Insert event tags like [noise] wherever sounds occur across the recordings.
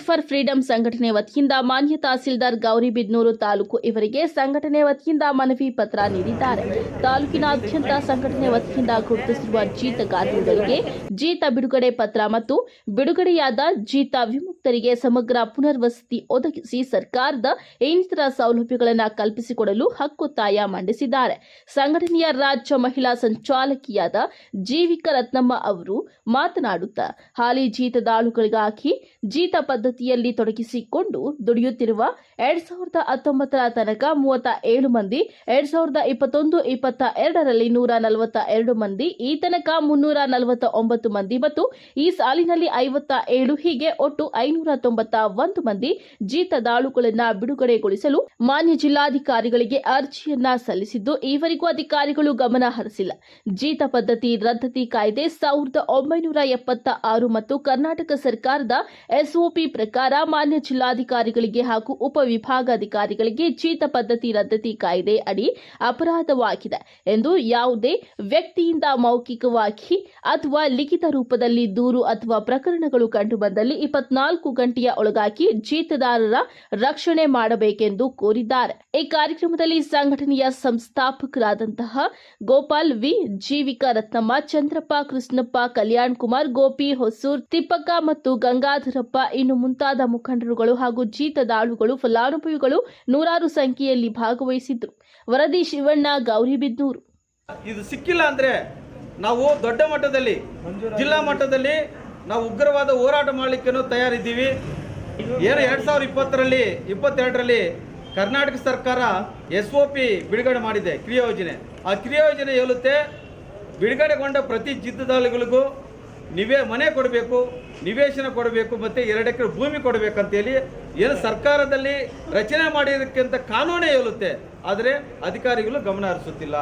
For freedom ಸಂಘಟನೆ ವತಿಯಿಂದ ಮಾನ್ಯ ತಹಸೀಲ್ದಾರ್ ಗೌರಿಬಿದ್ನೂರು ತಾಲೂಕು ಇವರಿಗೆ ಸಂಘಟನೆ ವತಿಯಿಂದ ಮನವಿ ಪತ್ರ ನೀಡಿದ್ದಾರೆ. ತಾಲೂಕಿನಾದ್ಯಂತ ಸಂಘಟನೆ ವತಿಯಿಂದ ಗುರುತಿಸಿರುವ ಜೀತಗಾರರಿಗೆ ಜೀತ ಬಿಡುಗಡೆ ಪತ್ರ ಮತ್ತು ಬಿಡುಗಡೆಯಾದ ಜೀತ ವಿಮುಕ್ತರಿಗೆ ಸಮಗ್ರ ಪುನರ್ವಸತಿ ಒದಗಿಸಿ ಸರ್ಕಾರದ ಇನ್ನಿತರ ಸೌಲಭ್ಯಗಳನ್ನು ಕಲ್ಪಿಸಿಕೊಡಲು ತಾಯ ಮಂಡಿಸಿದ್ದಾರೆ. ಸಂಘಟನೆಯ ರಾಜ್ಯ ಮಹಿಳಾ ಸಂಚಾಲಕಿಯಾದ ಜೀವಿಕ ರತ್ನಮ್ಮ ಅವರು ಮಾತನಾಡುತ್ತಾ, ಹಾಲಿ ಜೀತದಾಳುಗಳಿಗಾಗಿ ಜೀತ ಪದ್ಧತಿಯಲ್ಲಿ ತೊಡಗಿಸಿಕೊಂಡು ದುಡಿಯುತ್ತಿರುವ ಎರಡ್ ಸಾವಿರದ ಹತ್ತೊಂಬತ್ತರ ತನಕ ಮೂವತ್ತ ಏಳು ಮಂದಿ, ಎರಡ್ ಸಾವಿರದ ಇಪ್ಪತ್ತೊಂದು, ಇಪ್ಪತ್ತ ಎರಡರಲ್ಲಿ ನೂರ ನಲವತ್ತ ಎರಡು ಮಂದಿ, ಈ ತನಕ ಮುನ್ನೂರ ನಲವತ್ತ ಒಂಬತ್ತು ಮಂದಿ ಮತ್ತು ಈ ಸಾಲಿನಲ್ಲಿ ಐವತ್ತ ಏಳು, ಹೀಗೆ ಒಟ್ಟು ಐನೂರ ತೊಂಬತ್ತ ಒಂದು ಮಂದಿ ಜೀತದಾಳುಗಳನ್ನ ಬಿಡುಗಡೆಗೊಳಿಸಲು ಮಾನ್ಯ ಜಿಲ್ಲಾಧಿಕಾರಿಗಳಿಗೆ ಅರ್ಜಿಯನ್ನ ಸಲ್ಲಿಸಿದ್ದು, ಈವರೆಗೂ ಅಧಿಕಾರಿಗಳು ಗಮನ ಹರಿಸಿಲ್ಲ. ಜೀತ ಪದ್ಧತಿ ರದ್ದತಿ ಕಾಯ್ದೆ ಸಾವಿರದ ಒಂಬೈನೂರ ಎಪ್ಪತ್ತ ಆರು ಮತ್ತು ಕರ್ನಾಟಕ ಸರ್ಕಾರದ ಎಸ್ಒಪಿ ಪ್ರಕಾರ ಮಾನ್ಯ ಜಿಲ್ಲಾಧಿಕಾರಿಗಳಿಗೆ ಹಾಗೂ ಉಪವಿಭಾಗಾಧಿಕಾರಿಗಳಿಗೆ ಜೀತ ಪದ್ಧತಿ ರದ್ದತಿ ಕಾಯ್ದೆ ಅಡಿ ಅಪರಾಧವಾಗಿದೆ ಎಂದು ಯಾವುದೇ ವ್ಯಕ್ತಿಯಿಂದ ಮೌಖಿಕವಾಗಿ ಅಥವಾ ಲಿಖಿತ ರೂಪದಲ್ಲಿ ದೂರು ಅಥವಾ ಪ್ರಕರಣಗಳು ಕಂಡುಬಂದಲ್ಲಿ ಇಪ್ಪತ್ನಾಲ್ಕು ಗಂಟೆಯ ಒಳಗಾಗಿ ಜೀತದಾರರ ರಕ್ಷಣೆ ಮಾಡಬೇಕೆಂದು ಕೋರಿದ್ದಾರೆ. ಈ ಕಾರ್ಯಕ್ರಮದಲ್ಲಿ ಸಂಘಟನೆಯ ಸಂಸ್ಥಾಪಕರಾದಂತಹ ಗೋಪಾಲ್ ವಿ. ಜೀವಿಕಾ ರತ್ನಮ್ಮ, ಚಂದ್ರಪ್ಪ ಕೃಷ್ಣಪ್ಪ, ಕಲ್ಯಾಣ್ ಕುಮಾರ್, ಗೋಪಿ ಹೊಸೂರ್, ತಿಪ್ಪಕ್ಕ ಮತ್ತು ಗಂಗಾಧರಪ್ಪ, ಇನ್ನು ಮುಂತಾದ ಮುಖಂಡರುಗಳು ಹಾಗೂ ಜೀತದಾಳುಗಳು ಫಲಾನುಭವಿಗಳು ನೂರಾರು ಸಂಖ್ಯೆಯಲ್ಲಿ ಭಾಗವಹಿಸಿದ್ರು. ವರದಿ ಶಿವಣ್ಣ ಗೌರಿಬಿದ್ನೂರು ಇದು ಸಿಕ್ಕಿಲ್ಲ ಅಂದ್ರೆ ನಾವು ದೊಡ್ಡ ಮಟ್ಟದಲ್ಲಿ, ಜಿಲ್ಲಾ ಮಟ್ಟದಲ್ಲಿ ನಾವು ಉಗ್ರವಾದ ಹೋರಾಟ ಮಾಡಲಿಕ್ಕೆ ತಯಾರಿದ್ದೀವಿ. ಏನು ಎರಡ್ ಸಾವಿರದ ಇಪ್ಪತ್ತರಲ್ಲಿ, ಇಪ್ಪತ್ತೆರಡರಲ್ಲಿ ಕರ್ನಾಟಕ ಸರ್ಕಾರ ಎಸ್ ಒ ಪಿ ಬಿಡುಗಡೆ ಮಾಡಿದೆ, ಕ್ರಿಯಾ ಯೋಜನೆ. ಆ ಕ್ರಿಯಾ ಯೋಜನೆ ಹೇಳುತ್ತೆ ಬಿಡುಗಡೆಗೊಂಡ ಪ್ರತಿ ಜಿದ್ದದಾಳಿಗಳಿಗೂ ನಿವೇ ಮನೆ ಕೊಡಬೇಕು ನಿವೇಶನ ಕೊಡಬೇಕು ಮತ್ತು ಎರಡು ಎಕರೆ ಭೂಮಿ ಕೊಡಬೇಕಂತೇಳಿ ಏನು ಸರ್ಕಾರದಲ್ಲಿ ರಚನೆ ಮಾಡಿರೋಕ್ಕಿಂತ ಕಾನೂನೇ ಹೇಳುತ್ತೆ. ಆದರೆ ಅಧಿಕಾರಿಗಳು ಗಮನ ಹರಿಸುತ್ತಿಲ್ಲ.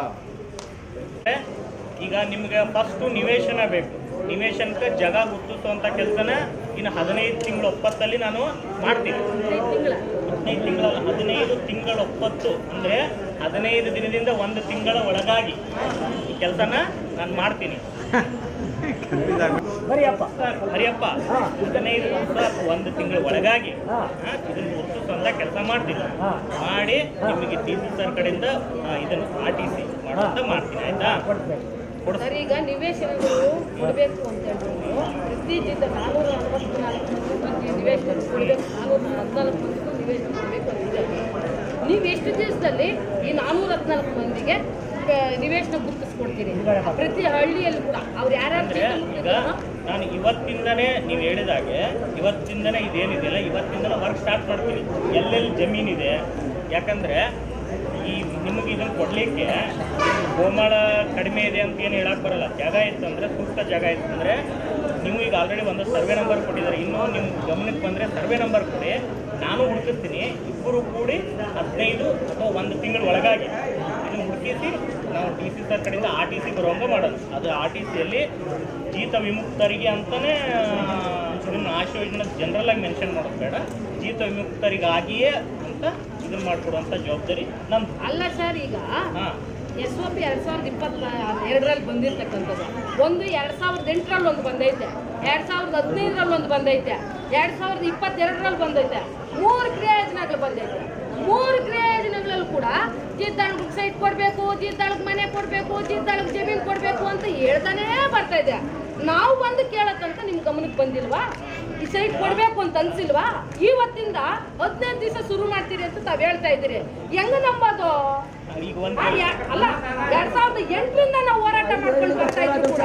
ಈಗ ನಿಮಗೆ ಫಸ್ಟು ನಿವೇಶನ ಬೇಕು. ನಿವೇಶನಕ್ಕೆ ಜಾಗ ಅಂತ ಕೆಲಸನ ಇನ್ನು ಹದಿನೈದು ತಿಂಗಳ ಒಪ್ಪತ್ತಲ್ಲಿ ನಾನು ಮಾಡ್ತೀನಿ. ಹದಿನೈದು ತಿಂಗಳ ಹದಿನೈದು ತಿಂಗಳ ಒಪ್ಪತ್ತು. ಅಂದರೆ ಹದಿನೈದು ದಿನದಿಂದ ಒಂದು ತಿಂಗಳ ಒಳಗಾಗಿ ಈ ಕೆಲಸನ ನಾನು ಮಾಡ್ತೀನಿ. [laughs] ಹರಿಯಪ್ಪ. ಹರಿಯಪ್ಪ ಹದಿನೈದು ದಿವಸ ಒಂದು ತಿಂಗಳ ಒಳಗಾಗಿ ಇದನ್ನ ಇದನ್ನ ತಂದ ಕೆಲಸ ಮಾಡ್ತೀನಿ ಮಾಡಿ ನಿಮಗೆ ಟಿ ಸಿ ಸರ್ ಕಡೆಯಿಂದ ಇದನ್ನು ಆರ್ ಟಿ ಸಿ ಮಾಡುವಂತ ಮಾಡ್ತೀನಿ ಆಯ್ತಾ? ಸರ್ ಈಗ ನಿವೇಶನಗಳು ಕೊಡಬೇಕು ಅಂತ ಹೇಳ್ಬಿಟ್ಟು ಪ್ರತಿ ನಾನೂರ ಮಂದಿ ನಿವೇಶನ ಕೊಡಬೇಕು. ನಾನೂರ ಹದಿನಾಲ್ಕು ಮಂದಿಗೂ ನಿವೇಶನ ಕೊಡಬೇಕು ಅಂತ ನೀವು ಎಷ್ಟು ದಿವಸದಲ್ಲಿ ಈ ನಾನ್ನೂರ ಹದಿನಾಲ್ಕು ಮಂದಿಗೆ ನಿವೇಶನ ನಿವೇಶನ ಗುರುತಿಸ್ಕೊಡ್ತೀರಿ ಪ್ರತಿ ಹಳ್ಳಿಯಲ್ಲಿ ಕೂಡ. ಅವ್ರು ಯಾರ್ಯಾರು ನಾನು ಇವತ್ತಿಂದನೇ ನೀವು ಹೇಳಿದಾಗೆ ಇವತ್ತಿಂದನೇ ಇದೇನಿದೆಯಲ್ಲ ಇವತ್ತಿಂದನೇ ವರ್ಕ್ ಸ್ಟಾರ್ಟ್ ಮಾಡ್ತೀನಿ ಎಲ್ಲೆಲ್ಲಿ ಜಮೀನಿದೆ? ಯಾಕಂದರೆ ಈ ನಿಮಗೆ ಇದನ್ನು ಕೊಡಲಿಕ್ಕೆ ಗೋಮಾಳ ಕಡಿಮೆ ಇದೆ ಅಂತ ಏನು ಹೇಳಕ್ಕೆ ಬರಲ್ಲ. ಜಾಗ ಇತ್ತು ಅಂದರೆ ಸೂಕ್ತ ಜಾಗ ಇತ್ತು ಅಂದರೆ ನೀವು ಈಗ ಆಲ್ರೆಡಿ ಒಂದು ಸರ್ವೆ ನಂಬರ್ ಕೊಟ್ಟಿದ್ದಾರೆ. ಇನ್ನೂ ನಿಮ್ಮ ಗಮನಕ್ಕೆ ಬಂದರೆ ಸರ್ವೆ ನಂಬರ್ ಕೊಡಿ. ನಾನು ಹುಡುಕಿಸ್ತೀನಿ. ಇಬ್ಬರು ಕೂಡಿ ಹದಿನೈದು ಅಥವಾ ಒಂದು ತಿಂಗಳ ಒಳಗಾಗಿ. ಇದನ್ನು ಹುಡುಕಿಸಿ ನಾವು ಟಿ ಸಿ ಸರ್ ಕಡೆಯಿಂದ ಆರ್ ಟಿ ಸಿ ಬರುವಂಗೆ ಮಾಡೋದು. ಅದು ಆರ್ ಟಿ ಸಿಯಲ್ಲಿ ಜೀತ ವಿಮುಕ್ತರಿಗೆ ಅಂತಲೇ ಇದನ್ನು ಆಶ ಯೋಜನೆ ಜನರಲ್ ಆಗಿ ಮೆನ್ಷನ್ ಮಾಡೋದು ಬೇಡ. ಜೀತ ವಿಮುಕ್ತರಿಗಾಗಿಯೇ ಅಂತ ಇದನ್ನು ಮಾಡಿಕೊಡುವಂಥ ಜವಾಬ್ದಾರಿ ನಮ್ಮ ಅಲ್ಲ ಸರ್ ಈಗ ಹಾಂ. ಎಸ್ ಓ ಪಿ ಎರಡು ಸಾವಿರದ ಇಪ್ಪತ್ತ ಎರಡರಲ್ಲಿ ಬಂದಿರ್ತಕ್ಕಂಥದ್ದು. ಒಂದು ಎರಡು ಸಾವಿರದ ಎಂಟರಲ್ಲಿ ಒಂದು ಬಂದೈತೆ. ಎರಡು ಸಾವಿರದ ಹದಿನೈದರಲ್ಲಿ ಒಂದು ಬಂದೈತೆ. ಎರಡು ಸಾವಿರದ ಇಪ್ಪತ್ತೆರಡರಲ್ಲಿ ಬಂದೈತೆ. ಮೂರು ಕ್ರಿಯಾಯೋಜನೆಗಳು ಬಂದೈತೆ. ಮೂರು ಕ್ರಿಯಾಯೋಜನೆಗಳಲ್ಲಿ ಕೂಡ ಜಿದ್ದಾಳಿಗೆ ಸೈಟ್ ಕೊಡಬೇಕು ಜಿದ್ದಾಳಿಗೆ ಮನೆ ಕೊಡಬೇಕು ಜಿದ್ದಾಳಿಗೆ ಜಮೀನು ಕೊಡಬೇಕು ಅಂತ ಹೇಳ್ತಾನೇ ಬರ್ತಾ ಇದೆ. ನಾವು ಬಂದು ಕೇಳೋ ತನಕ ನಿಮ್ಮ ಗಮನಕ್ಕೆ ಬಂದಿಲ್ವಾ? ಈ ಸೈಟ್ ಕೊಡಬೇಕು ಅಂತ ಅನ್ಸಿಲ್ವಾ? ಇವತ್ತಿಂದ ಹದಿನೈದು ದಿವಸ ಶುರು ಮಾಡ್ತೀರಿ ಅಂತ ತಾವು ಹೇಳ್ತಾ ಇದ್ದೀರಿ. ಹೆಂಗ ನಂಬೋದು? ಅಲ್ಲ ಎರಡ್ ಸಾವಿರದ ಎಂಟರಿಂದ ನಾವು ಹೋರಾಟ ಮಾಡ್ಕೊಂಡು ಬರ್ತಾ ಇದ್ರು ಕೂಡ.